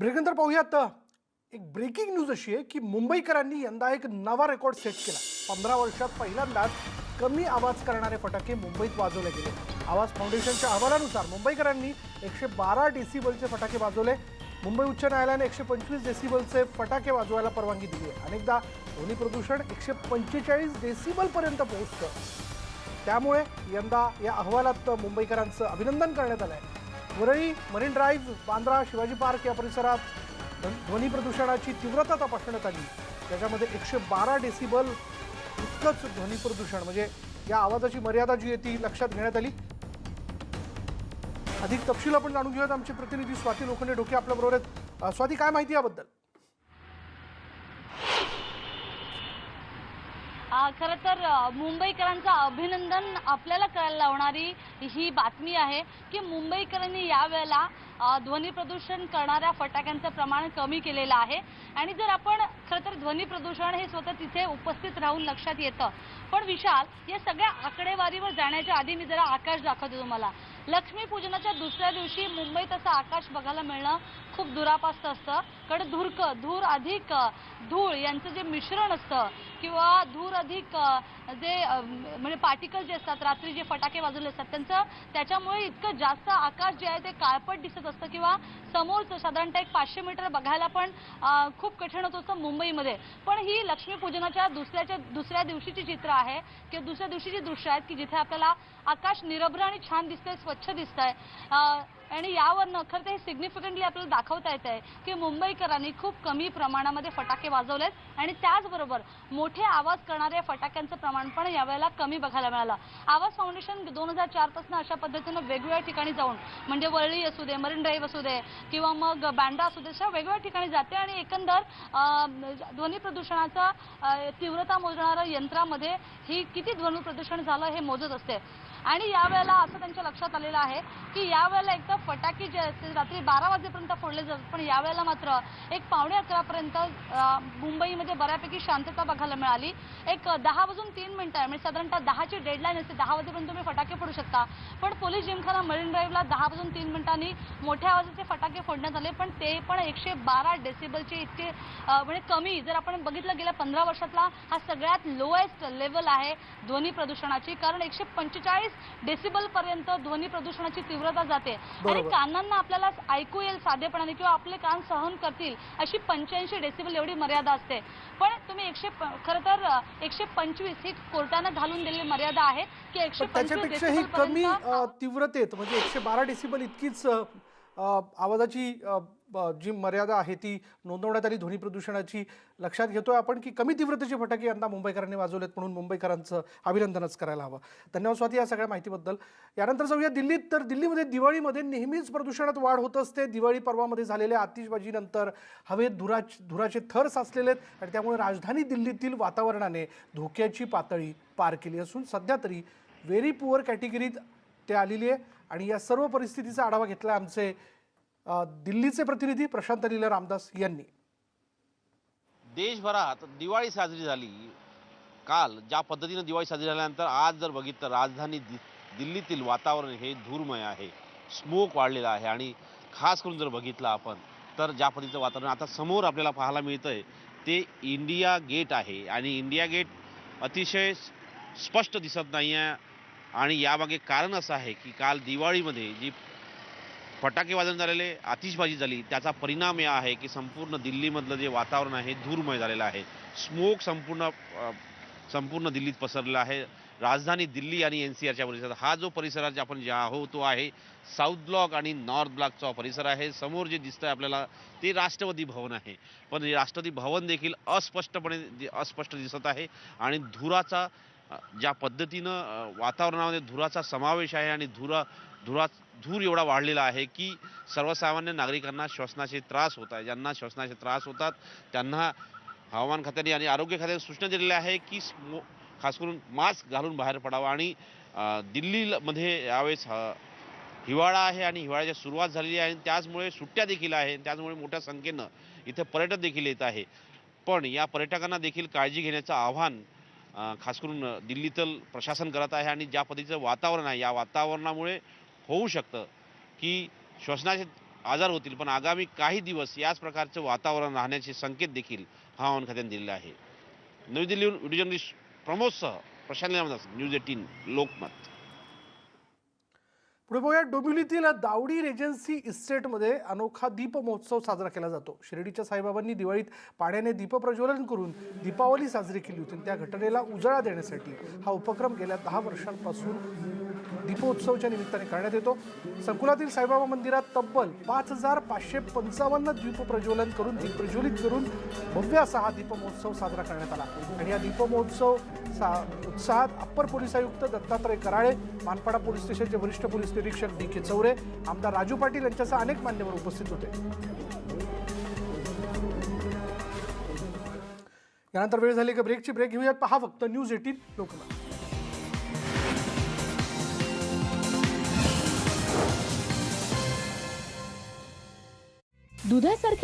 ब्रेकनंतर पाहूयात. एक breaking news अशी आहे की मुंबईकरांनी यंदा एक नवा रेकॉर्ड सेट केला. पंधरा वर्षात पहिल्यांदाच कमी आवाज करणारे फटाके मुंबईत वाजवले गेले. आवाज फाउंडेशनच्या अहवालानुसार मुंबईकरांनी एकशे बारा डेसिबलचे फटाके वाजवले. मुंबई उच्च न्यायालयाने एकशे पंचवीस डेसिबलचे फटाके वाजवायला परवानगी दिली आहे. अनेकदा ध्वनी प्रदूषण एकशे पंचेचाळीस डेसिबलपर्यंत पोहोचतं. त्यामुळे यंदा या अहवालात मुंबईकरांचं अभिनंदन करण्यात आलं आहे Worli marine drive Bandra Shivaji park या परिसरात ध्व- ध्वनी प्रदूषणाची तीव्रता तपासण्यात आली. त्याच्यामध्ये एकशे बारा डेसिबल इतकंच ध्वनी प्रदूषण म्हणजे या आवाजाची मर्यादा जी आहे ती लक्षात घेण्यात आली. अधिक तपशील आपण जाणून घेऊयात. आमचे प्रतिनिधी स्वाती लोखंडे डोके आपल्याबरोबर आहेत. स्वाती काय माहिती याबद्दल? खरं तर मुंबईकरांचं अभिनंदन आपल्याला करायला लावणारी ही बातमी आहे की मुंबईकरांनी यावेळेला ध्वनी प्रदूषण करणाऱ्या फटाक्यांचं प्रमाण कमी केलेलं आहे. आणि जर आपण खरं तर ध्वनी प्रदूषण हे स्वतः तिथे उपस्थित राहून लक्षात येतं. पण विशाल या सगळ्या आकडेवारीवर जाण्याच्या आधी मी जरा आकाश दाखवते तुम्हाला. लक्ष्मीपूजनाच्या दुसऱ्या दिवशी मुंबईत असं आकाश बघायला मिळणं खूप दुरापास्त असतं. कारण धुरक धूर अधिक धूळ यांचं जे मिश्रण असतं किंवा धूर अधिक जे म्हणजे पार्टिकल जे असतात रात्री जे फटाके वाजवले असतात त्यांचं त्याच्यामुळे इतकं जास्त आकाश जे आहे ते काळपट दिसत असतं किंवा समोरचं साधारणतः एक पाचशे मीटर बघायला पण खूप कठीण होत असतं मुंबईमध्ये. पण ही लक्ष्मीपूजनाच्या दुसऱ्याच्या दुसऱ्या दिवशीची चित्र आहे किंवा दुसऱ्या दिवशीची दृश्य आहेत की जिथे आपल्याला आकाश निरभ्र आणि छान दिसतंय स्वच्छ दिसतंय. आहे आणि यावरनं खरं तर हे सिग्निफिकंटली आपल्याला दाखवता येत आहे की मुंबईकरांनी खूप कमी प्रमाणामध्ये फटाके वाजवलेत आणि त्याचबरोबर मोठे आवाज करणाऱ्या फटाक्यांचं प्रमाण पण यावेळेला कमी बघायला मिळालं. आवाज फाउंडेशन दोन हजार चारपासून अशा पद्धतीनं वेगवेगळ्या ठिकाणी जाऊन म्हणजे वरळी असू दे मरीन ड्राईव्ह असू दे किंवा मग बँड्रा असू दे अशा वेगवेगळ्या ठिकाणी जाते आणि एकंदर ध्वनी प्रदूषणाचा तीव्रता मोजणाऱ्या यंत्रामध्ये ही किती ध्वनी प्रदूषण झालं हे मोजत असते. आणि यावेळेला असं त्यांच्या लक्षात आलेलं आहे की यावेळेला एक तर फटाके जे असते रात्री बारा वाजेपर्यंत फोडले जातात पण यावेळेला मात्र एक पावणे अकरापर्यंत मुंबईमध्ये बऱ्यापैकी शांतता बघायला मिळाली. एक दहा वाजून तीन मिनिटं आहे. म्हणजे साधारणतः दहाची डेडलाईन असते. दहा वाजेपर्यंत तुम्ही फटाके फोडू शकता. पण पोलीस जिमखाना मरीन ड्राईव्हला दहा वाजून तीन मिनिटांनी मोठ्या आवाजाचे फटाके फोडण्यात आले. पण ते पण एकशे बारा डेसिबलचे इतके म्हणजे कमी. जर आपण बघितलं गेल्या पंधरा वर्षातला हा सगळ्यात लोएस्ट लेवल आहे ध्वनी प्रदूषणाची. कारण एकशे पंचेचाळीस डेसिबल पर्यंत ध्वनी प्रदूषणाची तीव्रता जाते आणि. कानांना आपल्याला ऐकू येईल साधेपणाने किंवा आपले कान सहन करतील अशी पंच्याऐंशी डेसिबल एवढी मर्यादा असते पण तुम्ही एकशे खरं तर एकशे पंचवीस ही कोर्टानं घालून दिलेली मर्यादा आहे की एकशे पंचवीस कमी तीव्रतेत म्हणजे एकशे बारा डेसिबल इतकीच आवाजाची जी मर्यादा आहे ती नोंदवण्यात आली ध्वनी प्रदूषणाची लक्षात घेतोय आपण की कमी तीव्रतेचे फटाके यंदा मुंबईकरांनी वाजवलेत म्हणून मुंबईकरांचं अभिनंदनच करायला हवं. धन्यवाद स्वाती या सगळ्या माहितीबद्दल. यानंतर जाऊया दिल्लीत. तर दिल्लीमध्ये दिवाळीमध्ये नेहमीच प्रदूषणात वाढ होत असते. दिवाळी पर्वामध्ये झालेल्या आतिषबाजीनंतर हवेत धुरा धुराचे थर साचलेले आहेत आणि त्यामुळे राजधानी दिल्लीतील वातावरणाने धोक्याची पातळी पार केली असून सध्या तरी व्हेरी पुअर कॅटेगरीत ते आलेली आहे. आणि या सर्व परिस्थितीचा आढावा घेतला आमचे दिल्लीचे प्रतिनिधी प्रशांत लीला रामदास यांनी. देशभरात दिवाळी साजरी झाली. काल ज्या पद्धतीनं दिवाळी साजरी झाल्यानंतर आज जर बघितलं राजधानी दि दिल्लीतील वातावरण हे धूरमय आहे. स्मोक वाढलेला आहे आणि खास करून जर बघितलं आपण तर ज्या पद्धतीचं वातावरण आता समोर आपल्याला पाहायला मिळतं आहे ते इंडिया गेट आहे आणि इंडिया गेट अतिशय स्पष्ट दिसत नाही आहे आणि यामागे कारण असं आहे की काल दिवाळीमध्ये जी फटाके वाजून झालेले आतिषबाजी झाली. त्याचा परिणाम या आहे की संपूर्ण दिल्लीमधलं जे वातावरण आहे धूरमय झालेलं आहे. स्मोक संपूर्ण संपूर्ण दिल्लीत पसरलेला आहे. राजधानी दिल्ली आणि एन सी आरच्या परिसरात हा जो परिसरात जे आपण जे आहोत तो आहे साऊथ ब्लॉक आणि नॉर्थ ब्लॉकचा परिसर आहे. समोर जे दिसतंय आपल्याला ते राष्ट्रपती भवन आहे. पण हे राष्ट्रपती भवन देखील अस्पष्टपणे अस्पष्ट दिसत आहे आणि धुराचा ज्या पद्धतीनं वातावरणामध्ये धुराचा समावेश आहे आणि धुरा धुरा धूर एवढा वाढलेला आहे की सर्वसामान्य नागरिकांना श्वसनाचे त्रास होत आहे. ज्यांना श्वसनाचे त्रास होतात त्यांना हवामान खात्याने आणि आरोग्य खात्याने सूचना दिलेल्या आहे की खास करून मास्क घालून बाहेर पडावं आणि दिल्लीमध्ये यावेळेस हिवाळा आहे आणि हिवाळ्याची सुरुवात झालेली आहे आणि त्याचमुळे सुट्ट्या देखील आहे त्याचमुळे मोठ्या संख्येनं इथे पर्यटक देखील येत आहे. पण या पर्यटकांना देखील काळजी घेण्याचं आव्हान खास करून दिल्लीतल प्रशासन करत आहे आणि ज्या पद्धतीचं वातावरण आहे या वातावरणामुळे होऊ शकतं की श्वसनाचे आजार होतील पण आगामी काही दिवस याच प्रकारचं वातावरण राहण्याचे संकेत देखील हवामान खात्याने दिलेले आहे. नवी दिल्लीहून व्हिडिओ जर्नलिस्ट प्रमोदसह प्रशांत न्यूज एटीन लोकमत. पुढे बघूया डोंबिवलीतील दावडी रेजन्सी इस्टेटमध्ये अनोखा दीप महोत्सव साजरा केला जातो. शिर्डीच्या साईबाबांनी दिवाळीत पाण्याने दीपप्रज्वलन करून दीपावली साजरी केली होती. त्या घटनेला उजाळा देण्यासाठी हा उपक्रम गेल्या दहा वर्षांपासून दीपोत्सवच्या निमित्ताने करण्यात येतो. संकुलातील साईबाबा मंदिरात तब्बल पाच हजार पाचशे पंचावन्न दीप प्रज्वलन करून दीप प्रज्वलित करून भव्य असा हा दीपमहोत्सव साजरा करण्यात आला. आणि या दीपमहोत्सव सा उत्साहात अप्पर पोलीस आयुक्त दत्तात्रय कराळे मानपाडा पोलीस स्टेशनचे वरिष्ठ पोलीस निरीक्षक डी के चौरे आमदार राजू पाटील यांच्यासह अनेक मान्यवर उपस्थित होते. यानंतर वेळ झाली का ब्रेकची. ब्रेक घेऊयात. पहा फक्त न्यूज एटीन लोकमत. दुधासारखी